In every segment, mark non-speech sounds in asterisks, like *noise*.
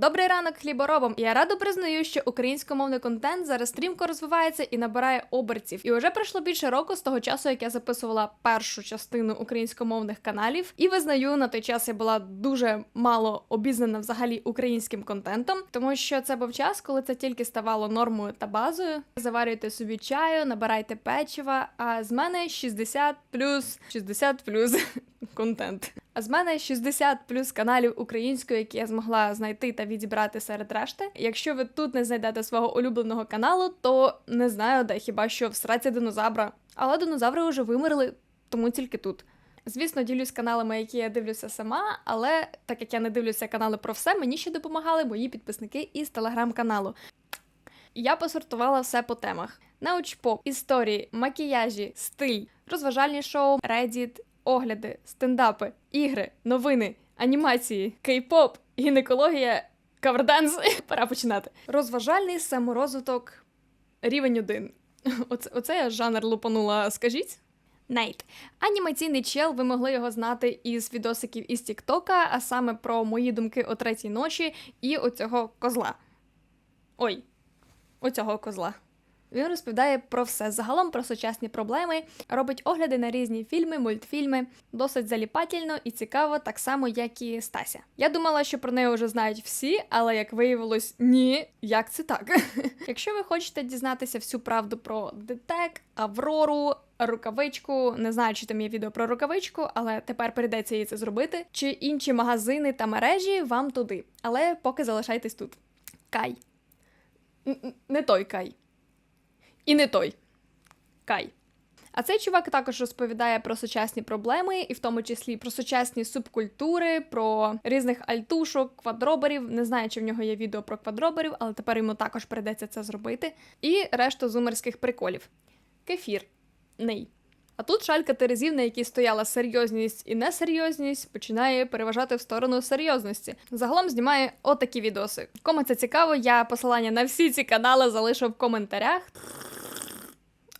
Добрий ранок хліборобам! Я радо признаю, що українськомовний контент зараз стрімко розвивається і набирає обертів. І вже пройшло більше року з того часу, як я записувала першу частину українськомовних каналів. І визнаю, на той час я була дуже мало обізнана взагалі українським контентом, тому що це був час, коли це тільки ставало нормою та базою. Заварюйте собі чаю, набирайте печива. А з мене 60 плюс 60 плюс *laughs* контент. А з мене 60 плюс каналів українською, які я змогла знайти та відібрати серед решти. Якщо ви тут не знайдете свого улюбленого каналу, то не знаю, де хіба що в сраці динозавра. Але динозаври вже вимерли, тому тільки тут. Звісно, ділюсь каналами, які я дивлюся сама, але так як я не дивлюся канали про все, мені ще допомагали мої підписники із телеграм-каналу. Я посортувала все по темах: научпоп, історії, макіяжі, стиль, розважальні шоу, Reddit, огляди, стендапи, ігри, новини, анімації, кей-поп, гінекологія, каверданс. *laughs* Пора починати. Розважальний саморозвиток, рівень 1. *laughs* Оце, оце я жанр лупанула, скажіть? Нейт. Анімаційний чел, ви могли його знати із відосиків із Тіктока, а саме про мої думки о третій ночі і оцього козла. Ой, оцього козла. Він розповідає про все загалом про сучасні проблеми, робить огляди на різні фільми, мультфільми, досить заліпательно і цікаво, так само, як і Стася. Я думала, що про неї вже знають всі, але як виявилось, ні, як це так? *laughs* Якщо ви хочете дізнатися всю правду про ДТЕК, Аврору, рукавичку, не знаю, чи там є відео про рукавичку, але тепер прийдеться їй це зробити. Чи інші магазини та мережі вам туди. Але поки залишайтесь тут. Кай. Н- Не той кай. І не той. Кай. А цей чувак також розповідає про сучасні проблеми, і в тому числі про сучасні субкультури, про різних альтушок, квадроберів. Не знаю, чи в нього є відео про квадроберів, але тепер йому також прийдеться це зробити. І решту зумерських приколів. Кефір. Ней. А тут шалька терезів, на якій стояла серйозність і несерйозність, починає переважати в сторону серйозності. Загалом знімає отакі відоси. Кому це цікаво, я посилання на всі ці канали залишу в коментарях.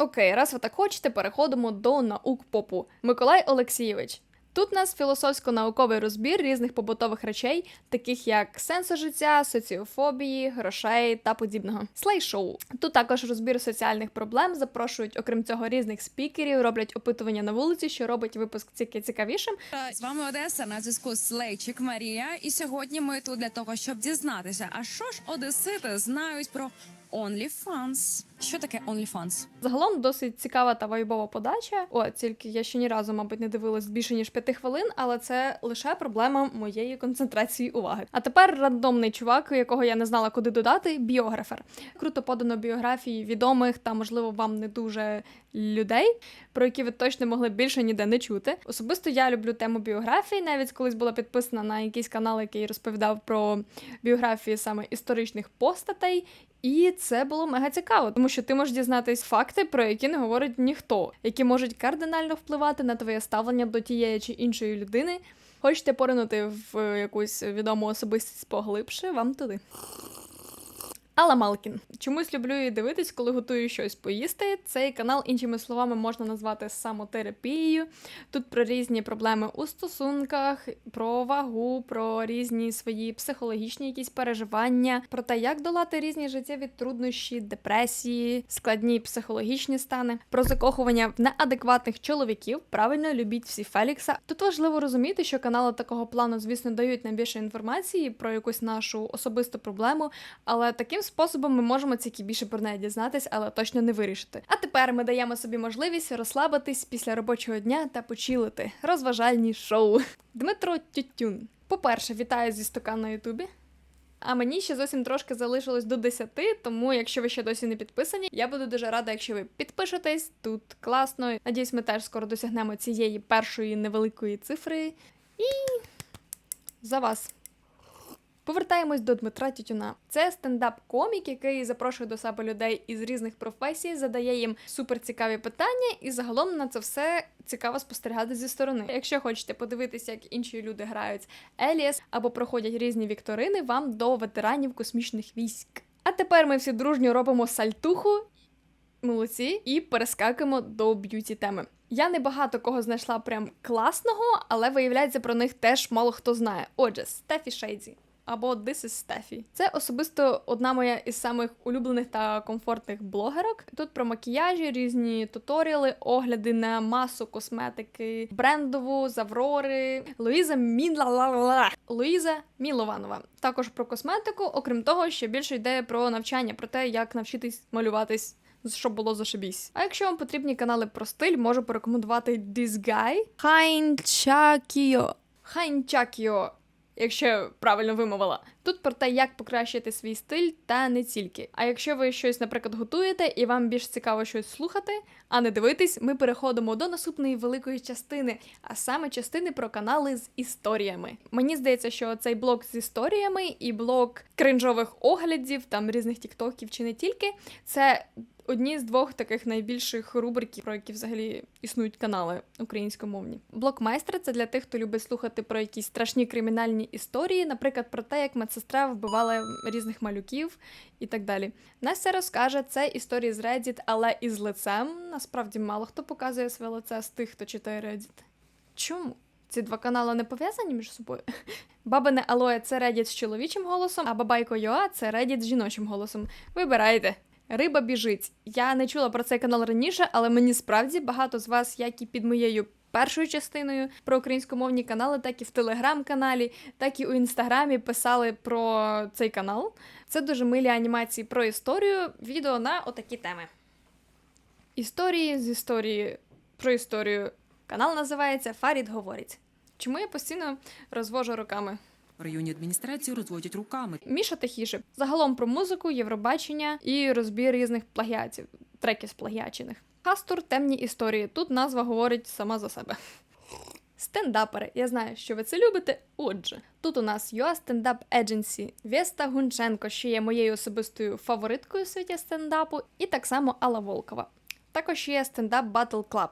Окей, раз ви так хочете, переходимо до наук попу. Миколай Олексійович. Тут у нас філософсько-науковий розбір різних побутових речей, таких як сенсу життя, соціофобії, грошей та подібного. Слайшоу. Тут також розбір соціальних проблем. Запрошують, окрім цього, різних спікерів, роблять опитування на вулиці, що робить випуск тільки цікавішим. З вами Одеса на зв'язку Слейчик Марія. І сьогодні ми тут для того, щоб дізнатися, а що ж одесити знають про OnlyFans? Що таке OnlyFans? Загалом досить цікава та вайбова подача. О, тільки я ще ні разу, мабуть, не дивилась більше ніж п'яти хвилин, але це лише проблема моєї концентрації уваги. А тепер рандомний чувак, якого я не знала, куди додати, біографер. Круто подано біографії відомих та, можливо, вам не дуже людей, про які ви точно могли більше ніде не чути. Особисто я люблю тему біографії, навіть колись була підписана на якийсь канал, який розповідав про біографії саме історичних постатей. І це було мега цікаво, тому що ти можеш дізнатись факти, про які не говорить ніхто, які можуть кардинально впливати на твоє ставлення до тієї чи іншої людини. Хочете поринути в якусь відому особистість поглибше, вам туди. Алла Малкін. Чомусь люблю її дивитись, коли готую щось поїсти. Цей канал, іншими словами, можна назвати самотерапією. Тут про різні проблеми у стосунках, про вагу, про різні свої психологічні якісь переживання, про те, як долати різні життєві труднощі, депресії, складні психологічні стани, про закохування в неадекватних чоловіків. Правильно любіть всі Фелікса. Тут важливо розуміти, що канали такого плану, звісно, дають нам більше інформації про якусь нашу особисту проблему, але таким способом ми можемо тільки більше про неї дізнатись, але точно не вирішити. А тепер ми даємо собі можливість розслабитись після робочого дня та почилити. Розважальні шоу. Дмитро Тютюн. По-перше, вітаю зі стокан на Ютубі. А мені ще зовсім трошки залишилось до 10, тому якщо ви ще досі не підписані, я буду дуже рада, якщо ви підпишетесь. Тут класно. Надіюсь, ми теж скоро досягнемо цієї першої невеликої цифри. І за вас. Повертаємось до Дмитра Тютюна. Це стендап-комік, який запрошує до себе людей із різних професій, задає їм суперцікаві питання, і загалом на це все цікаво спостерігати зі сторони. Якщо хочете подивитися, як інші люди грають Еліас або проходять різні вікторини, вам до ветеранів космічних військ. А тепер ми всі дружньо робимо сальтуху. Молодці, і перескакуємо до б'юті теми. Я не багато кого знайшла прям класного, але виявляється, про них теж мало хто знає. Отже, Стефі Шейдзі. Або This is Steffi. Це особисто одна моя із самих улюблених та комфортних блогерок. Тут про макіяжі, різні туторіали, огляди на масу косметики, брендову, з Аврори, Луїза Мінла Луїза Мілованова. Також про косметику, окрім того, ще більше йде про навчання, про те, як навчитись малюватись. Щоб було зашибісь. А якщо вам потрібні канали про стиль, можу порекомендувати This Guy Хайнчакіо. Хайнчакіо, якщо правильно вимовила. Тут про те, як покращити свій стиль, та не тільки. А якщо ви щось, наприклад, готуєте і вам більш цікаво щось слухати, а не дивитись, ми переходимо до наступної великої частини, а саме частини про канали з історіями. Мені здається, що цей блок з історіями і блок кринжових оглядів, там різних тіктоків чи не тільки, це одні з двох таких найбільших рубриків, про які взагалі існують канали українськомовні. Блок майстра це для тих, хто любить слухати про якісь страшні кримінальні історії, наприклад, про те, як медсестра вбивала різних малюків і так далі. Настя розкаже це історії з Reddit, але із лицем. Насправді мало хто показує своє лице з тих, хто читає Reddit. Чому? Ці два канали не пов'язані між собою. *laughs* Бабине Алоє це Reddit з чоловічим голосом, а Бабайко Йоа це Reddit з жіночим голосом. Вибирайте. Риба біжить. Я не чула про цей канал раніше, але мені справді багато з вас, як і під моєю першою частиною про українськомовні канали, так і в телеграм-каналі, так і у інстаграмі писали про цей канал. Це дуже милі анімації про історію, відео на отакі теми. Історії з історії про історію. Канал називається Фарід говорить. Чому я постійно розвожу руками? В районі адміністрації розводять руками. Міша тихіше. Загалом про музику, Євробачення і розбір різних плагіатів, треків з плагіачених. Кастур темні історії. Тут назва говорить сама за себе. Стендапери. Я знаю, що ви це любите. Отже, тут у нас UA Stand-Up Agency, Веста Гунченко, що є моєю особистою фавориткою у світі стендапу, і так само Алла Волкова. Також є стендап Battle Club.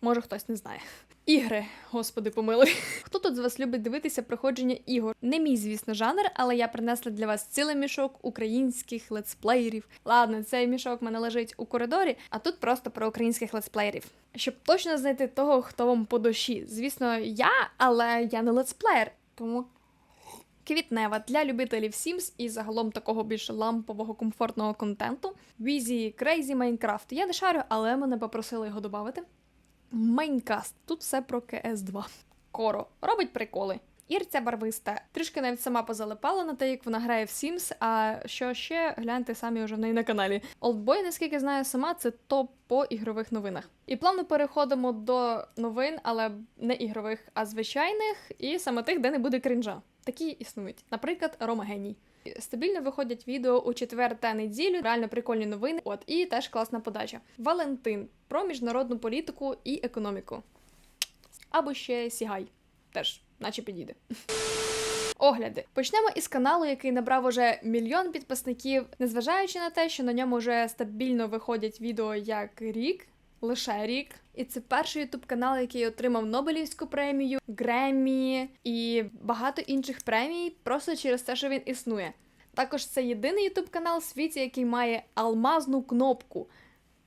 Може, хтось не знає. Ігри, господи, помилуй. Хто тут з вас любить дивитися проходження ігор? Не мій, звісно, жанр, але я принесла для вас цілий мішок українських летсплеєрів. Ладно, цей мішок в мене лежить у коридорі, а тут просто про українських летсплеєрів. Щоб точно знайти того, хто вам по душі. Звісно, я, але я не летсплеєр, тому. Квітнева для любителів Sims і загалом такого більш лампового комфортного контенту. Візі Crazy Minecraft. Я не шарю, але мене попросили його додати. Майнкаст. Тут все про КС 2. Коро робить приколи. Ірця барвиста. Трішки навіть сама позалипала на те, як вона грає в Sims, а що ще гляньте самі вже в неї на каналі. Олдбой, наскільки знаю сама, це топ по ігрових новинах. І плавно переходимо до новин, але не ігрових, а звичайних, і саме тих, де не буде крінжа. Такі існують. Наприклад, Рома Геній. Стабільно виходять відео у четвер та неділю, реально прикольні новини. От і теж класна подача. Валентин про міжнародну політику і економіку. Або ще Сігай. Теж, наче підійде. *laughs* Огляди. Почнемо із каналу, який набрав уже мільйон підписників, незважаючи на те, що на ньому вже стабільно виходять відео як рік, лише рік. І це перший ютуб канал, який отримав Нобелівську премію, Греммі і багато інших премій, просто через те, що він існує. Також це єдиний ютуб канал в світі, який має алмазну кнопку.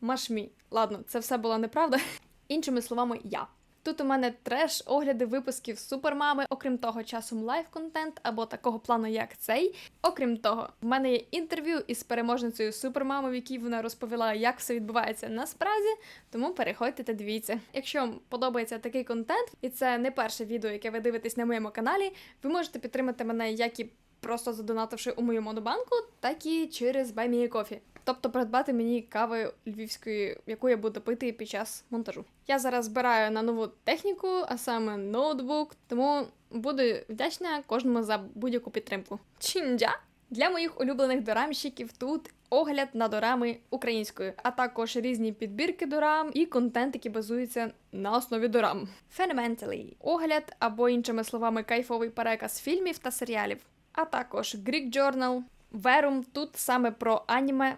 Машмі. Ладно, це все була неправда. *laughs* Іншими словами, я. Тут у мене треш, огляди випусків супермами, окрім того, часом лайв контент або такого плану, як цей. Окрім того, в мене є інтерв'ю із переможницею супермами, в якій вона розповіла, як все відбувається насправді. Тому переходьте та дивіться. Якщо вам подобається такий контент, і це не перше відео, яке ви дивитесь на моєму каналі, ви можете підтримати мене як і просто задонативши у мою монобанку, так і через Buy Me a Coffee. Тобто придбати мені кави львівської, яку я буду пити під час монтажу. Я зараз збираю на нову техніку, а саме ноутбук, тому буду вдячна кожному за будь-яку підтримку. Чинджа! Для моїх улюблених дорамщиків тут огляд на дорами українською, а також різні підбірки дорам і контент, який базується на основі дорам. Fundamentally – огляд або іншими словами кайфовий переказ фільмів та серіалів, а також Greek Journal, Верум тут саме про аніме.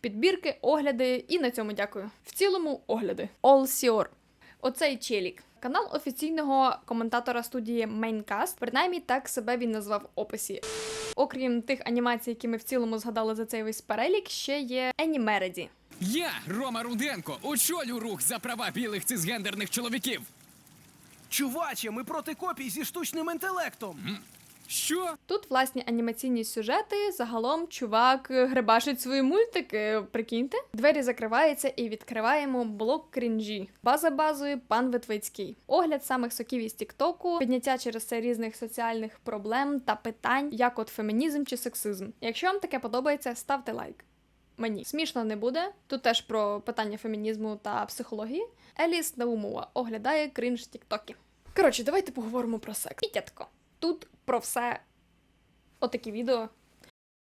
Підбірки, огляди, і на цьому дякую. В цілому огляди. Олсіор. Оцей челік. Канал офіційного коментатора студії Мейнкаст. Принаймні так себе він назвав в описі. Окрім тих анімацій, які ми в цілому згадали за цей весь перелік, ще є Енімереді. Я, Рома Руденко, очолю рух за права білих цисгендерних чоловіків. Чуваче, ми проти копій зі штучним інтелектом. Що? Тут власні анімаційні сюжети. Загалом чувак е, гребашить свої мультики. Прикиньте, двері закриваються і відкриваємо блок крінжі. База базою пан Витвицький. Огляд самих соків із Тіктоку, підняття через це різних соціальних проблем та питань, як от фемінізм чи сексизм. Якщо вам таке подобається, ставте лайк. Мені смішно не буде. Тут теж про питання фемінізму та психології. Еліс Наумова оглядає крінж Тіктоки. Коротше, давайте поговоримо про секс. Пітятко. Тут про все отакі відео.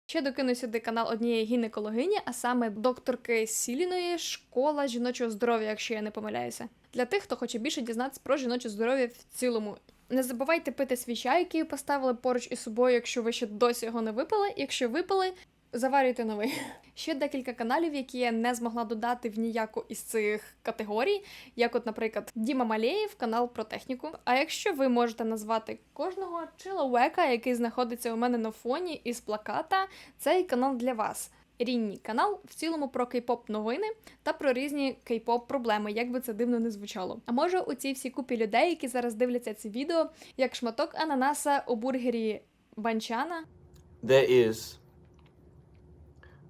Ще докину сюди канал однієї гінекологині, а саме докторки Сіліної школа жіночого здоров'я, якщо я не помиляюся. Для тих, хто хоче більше дізнатися про жіноче здоров'я в цілому. Не забувайте пити свій чай, який поставили поруч із собою, якщо ви ще досі його не випили. Якщо випили, заварюйте новий. Ще декілька каналів, які я не змогла додати в ніяку із цих категорій, як, от, наприклад, Діма Малєєв, канал про техніку. А якщо ви можете назвати кожного чоловіка, який знаходиться у мене на фоні із плаката, цей канал для вас. Рінні канал в цілому про кей-поп новини та про різні кей-поп проблеми, як би це дивно не звучало. А може, у цій всій купі людей, які зараз дивляться це відео, як шматок ананаса у бургері банчана, There is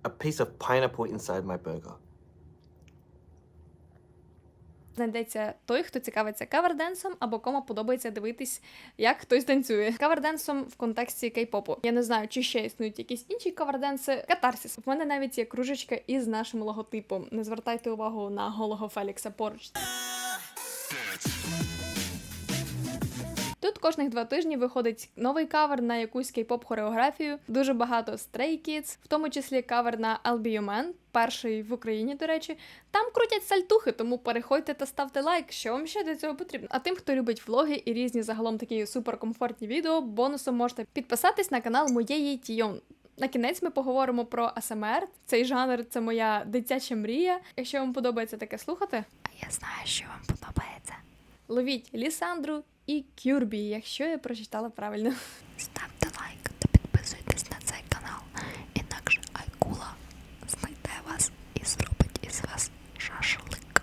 a piece of pineapple inside my burger. знайдеться той, хто цікавиться каверденсом, або кому подобається дивитись, як хтось танцює. Каверденсом в контексті кей-попу. Я не знаю, чи ще існують якісь інші каверденси. Катарсіс. В мене навіть є кружечка із нашим логотипом. Не звертайте увагу на голого Фелікса поруч. Тут кожних два тижні виходить новий кавер на якусь кей-поп хореографію. Дуже багато Stray Kids, в тому числі кавер на I'll Be Your Man, перший в Україні, до речі. Там крутять сальтухи, тому переходьте та ставте лайк, що вам ще для цього потрібно. А тим, хто любить влоги і різні загалом такі суперкомфортні відео, бонусом можете підписатись на канал моєї Тійон. На кінець ми поговоримо про АСМР. Цей жанр це моя дитяча мрія. Якщо вам подобається таке слухати, А я знаю, що вам подобається. ловіть Лісандру і Кюрбі, якщо я прочитала правильно. Ставте лайк та підписуйтесь на цей канал. Інакше Айкула знайде вас і зробить із вас шашлик.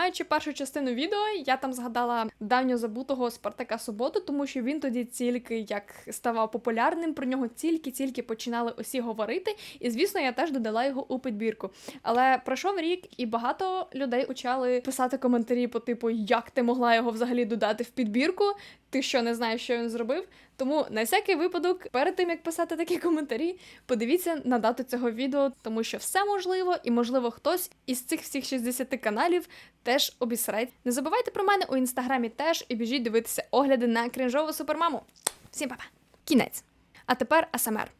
Знімаючи першу частину відео, я там згадала давньо забутого Спартака Суботу, тому що він тоді тільки як ставав популярним, про нього тільки-тільки починали усі говорити. І звісно, я теж додала його у підбірку. Але пройшов рік, і багато людей почали писати коментарі по типу, як ти могла його взагалі додати в підбірку? Ти що не знаєш, що він зробив? Тому на всякий випадок, перед тим як писати такі коментарі, подивіться на дату цього відео, тому що все можливо, і можливо хтось із цих всіх 60 каналів теж обісрать. Не забувайте про мене у інстаграмі теж і біжіть дивитися огляди на крінжову супермаму. Всім па-па! Кінець. А тепер АСМР.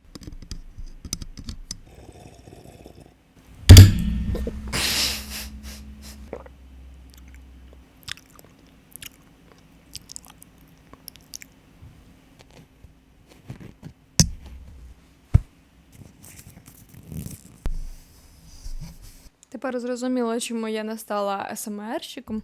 Тепер зрозуміло, чому я не стала СМРщиком.